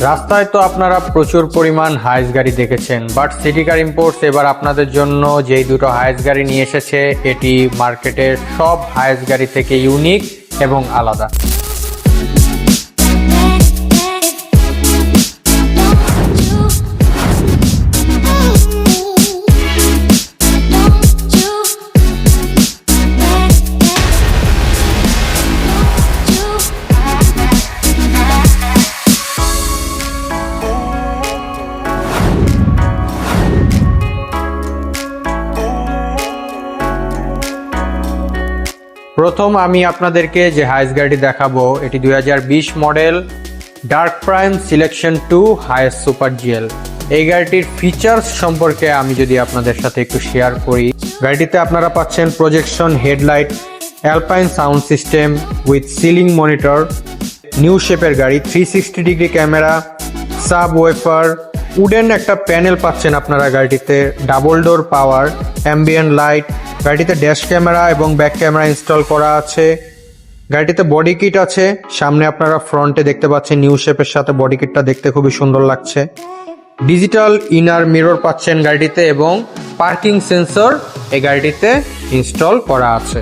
রাস্তায় তো আপনারা প্রচুর পরিমাণ হাইস গাড়ি দেখেছেন বাট সিটি কার ইম্পোর্টস এবার আপনাদের জন্য যেই দুটো হাইস গাড়ি নিয়ে এসেছে, এটি মার্কেটের সব হাইস গাড়ি থেকে ইউনিক এবং আলাদা। প্রথম আমি আপনাদেরকে যে হাইস গাড়িটি দেখাবো, এটি দুই হাজার বিশ model dark prime selection two Hiace super GL এই গাড়িটির ফিচার্স সম্পর্কে আমি যদি আপনাদের সাথে একটু শেয়ার করি, গাড়িটিতে আপনারা পাচ্ছেন projection headlight Alpine sound system with ceiling monitor new শেপের গাড়ি three sixty degree camera sub woofer wooden একটা প্যানেল পাচ্ছেন আপনারা গাড়িটিতে double door power ambient light গাড়িটিতে dash camera এবং ব্যাক ক্যামেরা ইনস্টল করা আছে। গাড়িটিতে বডি কিট আছে। সামনে আপনারা ফ্রন্টে দেখতে পাচ্ছেন নিউ শেপের সাথে বডি কিটটা দেখতে খুবই সুন্দর লাগছে। ডিজিটাল ইনার মিরর পাচ্ছেন গাড়িটিতে এবং পার্কিং সেন্সর এই গাড়িটিতে ইনস্টল করা আছে।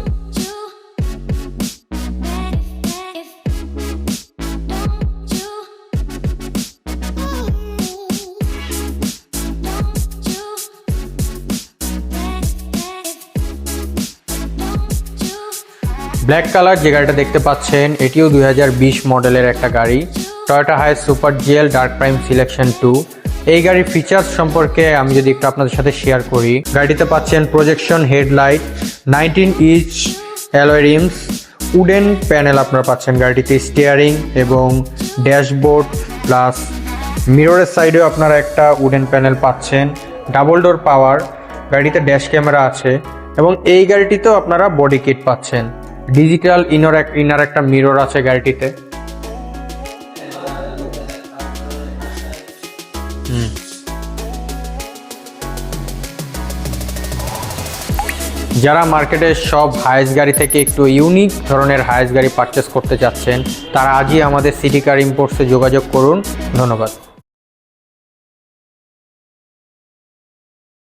ব্ল্যাক কালার যে গাড়িটা দেখতে পাচ্ছেন, এটিও দু হাজার বিশ মডেলের একটা গাড়ি। Toyota Hi super GL dark prime selection two এই গাড়ির ফিচার্স সম্পর্কে আমি যদি একটু আপনাদের সাথে শেয়ার করি, গাড়িতে পাচ্ছেন projection headlight nineteen inch alloy rims wooden panel আপনারা পাচ্ছেন গাড়িটিতে স্টিয়ারিং এবং ড্যাশবোর্ড প্লাস মিররের সাইডেও আপনারা একটা উডেন প্যানেল পাচ্ছেন। ডাবল ডোর পাওয়ার গাড়িতে ড্যাশ ক্যামেরা আছে এবং এই গাড়িটিতেও আপনারা বডি কিট পাচ্ছেন। ডিজিটাল ইনার ইনার একটা মিরর আছে গাড়িটিতে। যারা মার্কেটের সব হায়েস্ট গাড়ি থেকে একটু ইউনিক ধরনের হায়েস্ট গাড়ি পারচেস করতে চাচ্ছেন, তারা আজই আমাদের সিটি কার ইম্পোর্টসে যোগাযোগ করুন। ধন্যবাদ।